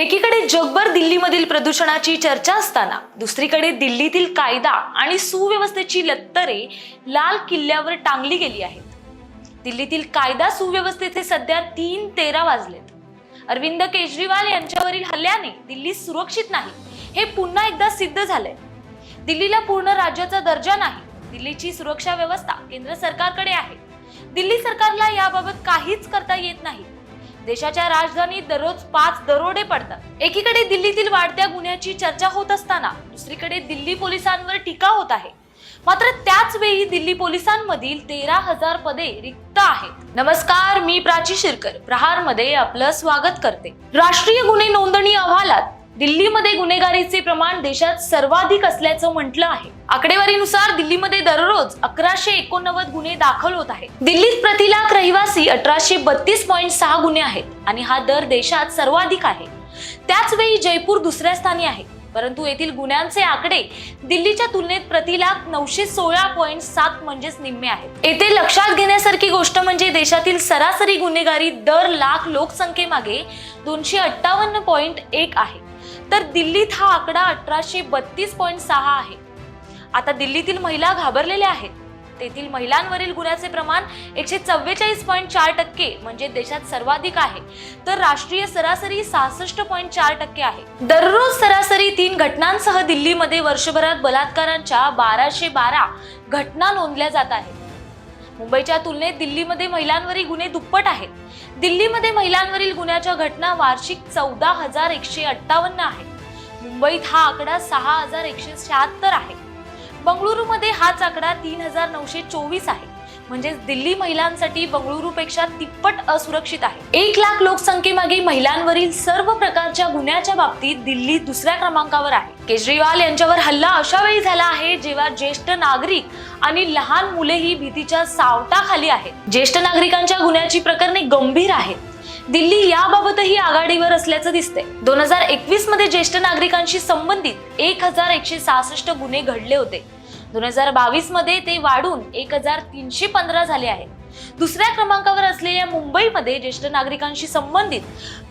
एकीकडे जगभर दिल्लीमधील प्रदूषणाची चर्चा असताना दुसरीकडे दिल्लीतील कायदा आणि सुव्यवस्थेची लत्तरे लाल किल्ल्यावर टांगली गेली आहेत. दिल्लीतील कायदा सुव्यवस्थेचे सध्या तीन तेरा वाजलेत. अरविंद केजरीवाल यांच्यावरील हल्ल्याने दिल्ली सुरक्षित नाही हे पुन्हा एकदा सिद्ध झालंय. दिल्लीला पूर्ण राज्याचा दर्जा नाही दिल्लीची सुरक्षा व्यवस्था केंद्र सरकारकडे आहे. दिल्ली सरकारला याबाबत काहीच करता येत नाही. देशाच्या राजधानीत दररोज पाच दरोडे पडतात. एकीकडे दिल्लीतील वाढत्या गुन्ह्याची चर्चा होत असताना दुसरीकडे दिल्ली पोलिसांवर टीका होत आहे. मात्र त्याच वेळी दिल्ली पोलिसांमधील तेरा हजार पदे रिक्त आहेत. नमस्कार मी प्राची शिरकर. प्रहारमध्ये आपलं स्वागत करते. राष्ट्रीय गुन्हे नोंदणी अहवालात दिल्लीमध्ये गुन्हेगारीचे प्रमाण देशात सर्वाधिक असल्याचं म्हटलं आहे. आकडेवारीनुसार दिल्लीमध्ये दररोज अकराशे एकोणनव्वद गुन्हे दाखल होत आहेत. दिल्लीत प्रति लाख रहिवासी अठराशे बत्तीस पॉईंट सहा गुन्हे आहेत आणि हा दर देशात सर्वाधिक आहे. त्याच वेळी जयपूर दुसऱ्या स्थानी आहे. परंतु येथील गुन्ह्यांचे आकडे दिल्लीच्या तुलनेत प्रति लाख नऊशे सोळा पॉईंट सात म्हणजेच निम्मे आहेत. येथे लक्षात घेण्यासारखी गोष्ट म्हणजे देशातील सरासरी गुन्हेगारी दर लाख लोकसंख्येमागे दोनशे अठ्ठावन्न पॉईंट एक आहे. तर दिल्लीत हा आकडा अठराशे बत्तीस पॉईंट सहा आहे. आता दिल्लीतील महिला घाबरलेल्या आहेत. तेथील महिलांवरील गुन्ह्याचे प्रमाण एकशे चव्वेचाळीस पॉईंट चार टक्के म्हणजे देशात सर्वाधिक आहे. तर राष्ट्रीय सरासरी सहासष्ट पॉईंट चार टक्के आहे. दररोज सरासरी तीन घटनांसह दिल्लीमध्ये वर्षभरात बलात्कारांच्या बाराशे बारा घटना नोंदल्या जात आहेत. मुंबईच्या तुलनेत दिल्लीमध्ये महिलांवरील गुन्हे दुप्पट आहेत. दिल्लीमध्ये महिलांवरील गुन्ह्याच्या घटना वार्षिक चौदा हजार एकशे अठ्ठावन्न आहेत मुंबईत हा आकडा सहा हजार एकशे शहात्तर आहे. बंगळुरूमध्ये हाच आकडा तीन हजार नऊशे चोवीस आहे. म्हणजेच दिल्ली महिलांसाठी बंगळुरूपेक्षा तिप्पट असुरक्षित आहे. एक लाख लोकसंख्येमागे महिलांवरील सर्व प्रकारच्या गुन्ह्याच्या बाबतीत दिल्ली दुसऱ्या क्रमांकावर आहे. केजरीवाल यांच्यावर हल्ला अशा वेळी झाला आहे जेव्हा ज्येष्ठ नागरिक आणि लहान मुलेही भीतीच्या सावटाखाली आहेत. ज्येष्ठ नागरिकांच्या गुन्ह्याची प्रकरणे गंभीर आहेत. दिल्ली याबाबतही आघाडीवर असल्याचं दिसते दोन हजार एकवीसमध्ये ज्येष्ठ नागरिकांशी संबंधित एक हजार एकशे सहासष्ट गुन्हे घडले होते. दोन हजार बावीसमध्ये ते वाढून एक हजार तीनशे पंधरा झाले आहेत. दुसऱ्या क्रमांकावर असलेल्या मुंबईमध्ये ज्येष्ठ नागरिकांशी संबंधित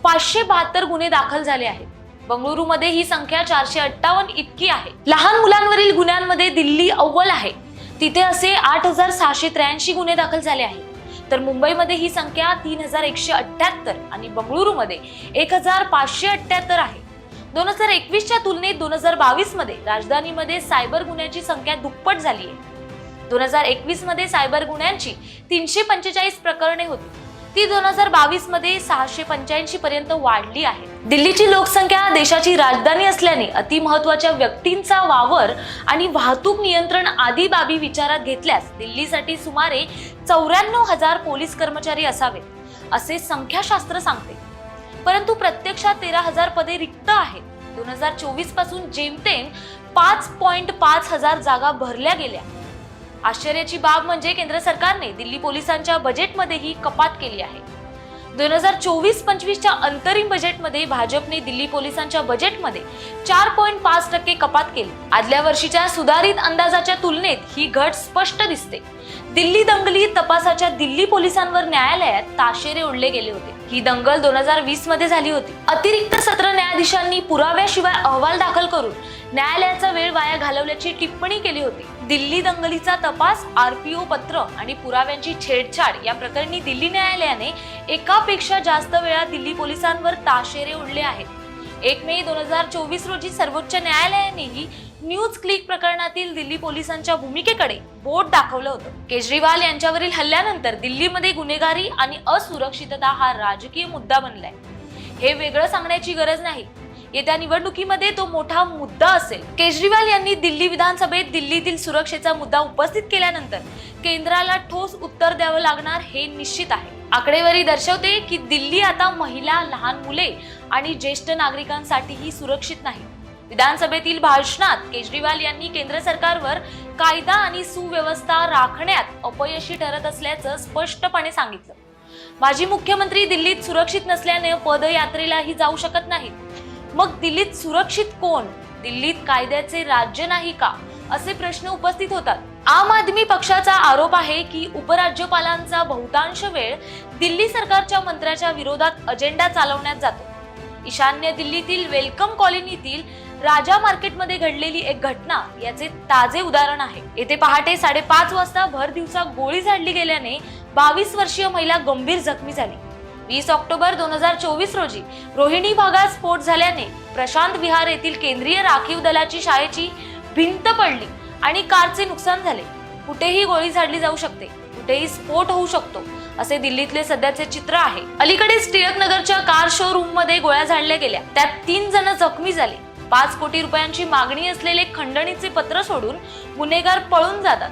पाचशे बहात्तर गुन्हे दाखल झाले आहेत. बंगळुरूमध्ये ही संख्या चारशे अठ्ठावन्न इतकी आहे. लहान मुलांवरील गुन्ह्यांमध्ये दिल्ली अव्वल आहे. तिथे असे आठ हजार सहाशे त्र्याऐंशी गुन्हे दाखल झाले आहेत. तर मुंबईमध्ये ही संख्या तीन हजार एकशे अठ्ठ्याहत्तर आणि बंगळुरूमध्ये एक हजार पाचशे अठ्ठ्याहत्तर आहे. दोन हजार एकवीसच्या तुलनेत दोन हजार बावीसमध्ये राजधानीमध्ये सायबर गुन्ह्यांची संख्या दुप्पट झाली आहे. दोन हजार एकवीसमध्ये सायबर गुन्ह्यांची तीनशे पंचेचाळीस प्रकरणे होती. ती दोन हजार बावीसमध्ये सहाशे पंच्याऐंशी पर्यंत वाढली आहे. दिल्लीची लोकसंख्या देशाची राजधानी असल्याने अतिमहत्वाच्या व्यक्तींचा वावर आणि वाहतूक नियंत्रण आदी बाबी विचारात घेतल्यास दिल्लीसाठी सुमारे चौऱ्याण्णव हजार पोलीस कर्मचारी असावेत असे संख्याशास्त्र सांगते. परंतु प्रत्यक्षात तेरा हजार पदे रिक्त आहेत. दोन हजार चोवीसपासून जेमतेम पाच पॉइंट पाच हजार जागा भरल्या गेल्या. आश्चर्याची बाब म्हणजे केंद्र सरकारने दिल्ली पोलिसांच्या बजेटमध्येही कपात केली आहे. दोन हजार चोवीस पंचवीसच्या अंतरिम बजेटमध्ये भाजपने दिल्ली पोलिसांच्या बजेटमध्ये चार पॉईंट पाच टक्के कपात केली. आदल्या वर्षीच्या सुधारित अंदाजाच्या तुलनेत ही घट स्पष्ट दिसते. दिल्ली दंगली तपासाच्या दिल्ली पोलिसांवर न्यायालयात ताशेरे ओढले गेले होते. ही दंगल दोन हजार वीसमध्ये झाली होती. अतिरिक्त सत्र न्यायाधीशांनी पुराव्याशिवाय अहवाल दाखल करून न्यायालयाचा वेळ वाया घालवल्याची टिप्पणी केली होती. दिल्ली दंगलीचा तपास आरपीओ पत्र आणि पुराव्यांची छेडछाड या प्रकरणी दिल्ली न्यायालयाने एकापेक्षा जास्त वेळा दिल्ली पोलिसांवर ताशेरे ओढले आहेत. एक मे दोन हजार चोवीस रोजी सर्वोच्च न्यायालयानेही न्यूज क्लिक प्रकरणातील दिल्ली पोलिसांच्या भूमिकेकडे बोट दाखवलं होतं. केजरीवाल यांच्यावरील हल्ल्यानंतर दिल्लीमध्ये गुन्हेगारी आणि असुरक्षितता हा राजकीय मुद्दा बनलाय. हे वेगळं सांगण्याची गरज नाही. येत्या निवडणुकीमध्ये तो मोठा मुद्दा असेल. केजरीवाल यांनी दिल्ली विधानसभेत दिल्लीतील सुरक्षेचा मुद्दा उपस्थित केल्यानंतर केंद्राला ठोस उत्तर द्यावं लागणार हे निश्चित आहे. आकडेवारी दर्शवते की दिल्ली आता महिला लहान मुले आणि ज्येष्ठ नागरिकांसाठीही सुरक्षित नाही. विधानसभेतील भाषणात केजरीवाल यांनी केंद्र सरकारवर कायदा आणि सुव्यवस्था राखण्यात अपयशी ठरत असल्याचं स्पष्टपणे सांगितलं. माजी मुख्यमंत्री दिल्लीत सुरक्षित नसल्याने पदयात्रेलाही जाऊ शकत नाहीत. मग दिल्लीत सुरक्षित कोण? दिल्लीत कायद्याचे राज्य नाही का? असे प्रश्न उपस्थित होतात. आम आदमी पक्षाचा आरोप आहे की उपराज्यपालांचा बहुतांश वेळ दिल्ली सरकारच्या मंत्र्याच्या विरोधात अजेंडा चालवण्यात जातो. ईशान्य दिल्लीतील वेलकम कॉलनीतील राजा मार्केटमध्ये घडलेली एक घटना याचे ताजे उदाहरण आहे. येथे पहाटे साडेपाच वाजता भर दिवसा गोळी झाडली गेल्याने बावीस वर्षीय महिला गंभीर जखमी झाली. वीस ऑक्टोबर दोन हजार चोवीस रोजी रोहिणी भागात स्फोट झाल्याने प्रशांत विहार येथील केंद्रीय राखीव दलाची शाळेची भिंत पडली आणि कारचे नुकसान झाले. कुठेही गोळी झाडली जाऊ शकते. कुठेही स्फोट होऊ शकतो असे दिल्लीतले सध्याचे चित्र आहे. अलीकडेच टिळक नगरच्या कार शोरूममध्ये गोळ्या झाडल्या गेल्या. त्यात तीन जण जखमी झाले. पाच कोटी रुपयांची मागणी असलेले खंडणीचे पत्र सोडून गुन्हेगार पळून जातात.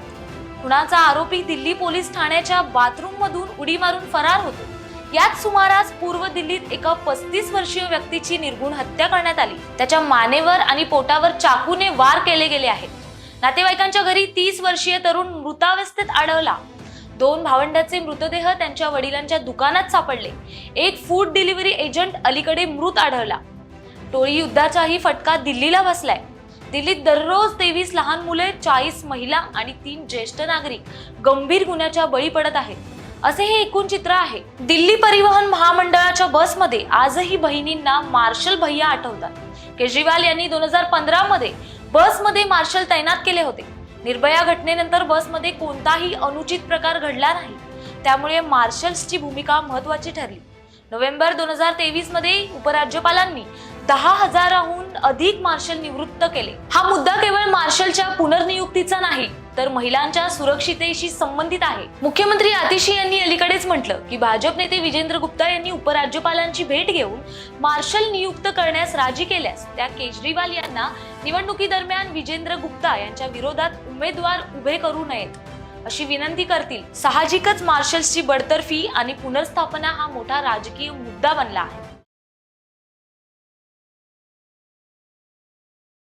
खुनाचा आरोपी दिल्ली पोलीस ठाण्याच्या बाथरूम मधून उडी मारून फरार होतो. याच सुमारास पूर्व दिल्लीत एका पस्तीस वर्षीय व्यक्तीची निर्गुण हत्या करण्यात आली. त्याच्या मानेवर आणि पोटावर चाकूने वार केले गेले आहेत. नातेवाईकांच्या घरी तीस वर्षीय तरुण मृतावस्थेत आढळला. दोन भावंडाचे मृतदेह त्यांच्या वडिलांच्या दुकानात सापडले. एक फूड डिलिव्हरी एजंट अलीकडे मृत आढळला. टोळी युद्धाचाही फटका दिल्लीला बसलाय. दिल्लीत दररोज तेवीस लहान मुले चाळीस महिला आणि तीन ज्येष्ठ नागरिक गंभीर गुन्ह्याच्या बळी पडत आहेत. असे हे एकूण चित्र आहे. दिल्ली परिवहन महामंडळाच्या बसमध्ये आजही बहिणींना मार्शल भैया आठवतात. केजरीवाल यांनी दोन हजार पंधरा मध्ये बसमध्ये मार्शल तैनात केले होते. निर्भया घटनेनंतर बसमध्ये कोणताही अनुचित प्रकार घडला नाही. त्यामुळे मार्शल्सची भूमिका महत्वाची ठरली. नोव्हेंबर दोन हजार तेवीसमध्ये उपराज्यपालांनी दहा हजाराहून अधिक मार्शल निवृत्त केले. हा मुद्दा केवळ मार्शलच्या पुनर्नियुक्तीचा नाही तर महिलांच्या सुरक्षितेशी संबंधित आहे. मुख्यमंत्री आतिशी यांनी अलीकडेच म्हटलं की भाजप नेते विजेंद्र गुप्ता यांनी उपराज्यपालांची भेट घेऊन मार्शल नियुक्त करण्यास राजी केल्यास त्या केजरीवाल यांना निवडणुकीदरम्यान विजेंद्र गुप्ता यांच्या विरोधात उमेदवार उभे करू नयेत अशी विनंती करतील. साहजिकच मार्शल्सची बडतर्फी आणि पुनर्स्थापना हा मोठा राजकीय मुद्दा बनला आहे.